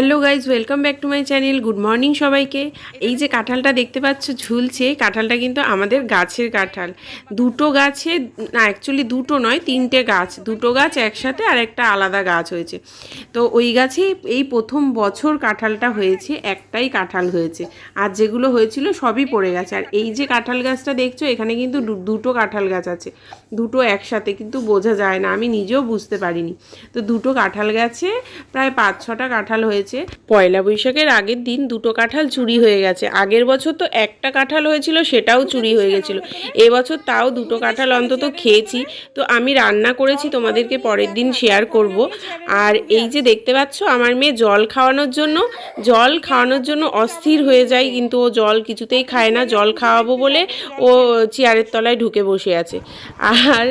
Hello guys, welcome back to my channel. Good morning সবাইকে। এই যে কাঁঠালটা দেখতে পাচ্ছ, ঝুলছে। কাঁঠালটা কিন্তু আমাদের গাছের কাঁঠাল। দুটো গাছে, না অ্যাকচুয়ালি দুটো নয়, তিনটে গাছ। দুটো গাছ একসাথে আর একটা আলাদা গাছ হয়েছে। তো ওই গাছে এই প্রথম বছর কাঁঠালটা হয়েছে, একটাই কাঁঠাল হয়েছে। আর যেগুলো হয়েছিল সবই পড়ে গেছে। আর এই যে কাঁঠাল গাছটা দেখছ, এখানে কিন্তু দুটো কাঁঠাল গাছ আছে। দুটো একসাথে, কিন্তু বোঝা যায় না। আমি নিজেও বুঝতে পারিনি। তো দুটো কাঁঠাল গাছে প্রায় পাঁচ ছটা কাঁঠাল হয়েছে। পয়লা বৈশাখের আগের দিন দুটো কাঁঠাল চুরি হয়ে গেছে। আগের বছর তো একটা কাঁঠাল হয়েছিল, সেটাও চুরি হয়ে গেছিল। এবছর তাও দুটো কাঁঠাল অন্তত খেয়েছি। তো আমি রান্না করেছি, তোমাদেরকে পরের দিন শেয়ার করব। আর এই যে দেখতে পাচ্ছ, আমার মেয়ে জল খাওয়ানোর জন্য, জল খাওয়ানোর জন্য অস্থির হয়ে যায়, কিন্তু ও জল কিছুতেই খায় না। জল খাওয়াবো বলে ও চেয়ারের তলায় ঢুকে বসে আছে। আর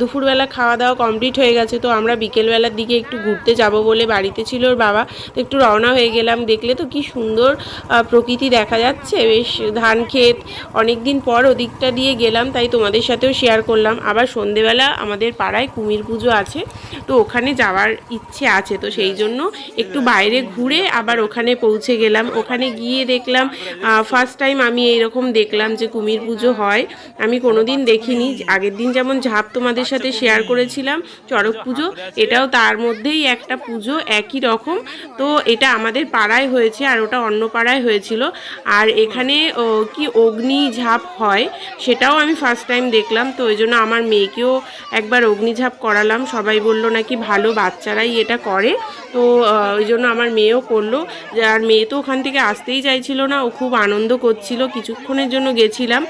দুপুরবেলা খাওয়া দাওয়া কমপ্লিট হয়ে গেছে, তো আমরা বিকেলবেলার দিকে একটু ঘুরতে যাব বলে বাড়িতে ছিল ওর বাবা। তো একটু রওনা হয়ে গেলাম, দেখলে তো কি সুন্দর প্রকৃতি দেখা যাচ্ছে। বেশ ধান ক্ষেত অনেক দিন পর ওদিকটা দিয়ে গেলাম, তাই তোমাদের সাথেও শেয়ার করলাম। আবার সন্ধেবেলা আমাদের পাড়ায় কুমির পুজো আছে, তো ওখানে যাওয়ার ইচ্ছে আছে, তো সেই জন্য একটু বাইরে ঘুরে আবার ওখানে পৌঁছে গেলাম। ওখানে গিয়ে দেখলাম ফার্স্ট টাইম আমি এইরকম দেখলাম যে কুমির পুজো হয়। আমি কোনোদিন দেখিনি, আগের দিন যেমন ঝাপ তোমাদের সাথে শেয়ার করেছিলাম, চড়ক পুজো, এটাও তার মধ্যেই একটা পুজো, একই রকম। তো এটা আমাদের পাড়ায় হয়েছে আর ওটা অন্য পাড়ায় হয়েছিল। আর এখানে কি অগ্নি ঝাপ হয় সেটাও আমি ফার্স্ট টাইম দেখলাম। তো ওই জন্য আমার মেয়েকেও একবার অগ্নিঝাপ করালাম। সবাই বলল নাকি ভালো বাচ্চারাই এটা করে। তো ওই জন্য আমার মেয়েও করল। আর মেয়ে তো ওখান থেকে আসতেই চাইছিল না। ও খুব আনন্দ করছিল। কিছুক্ষণের জন্য গেছিলাম।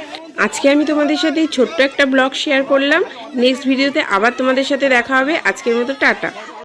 আজকে আমি তোমাদের সাথে ছোট্ট একটা ব্লগ শেয়ার করলাম। নেক্সট ভিডিওতে আবার তোমাদের সাথে দেখা হবে। আজকের মতো টাটা।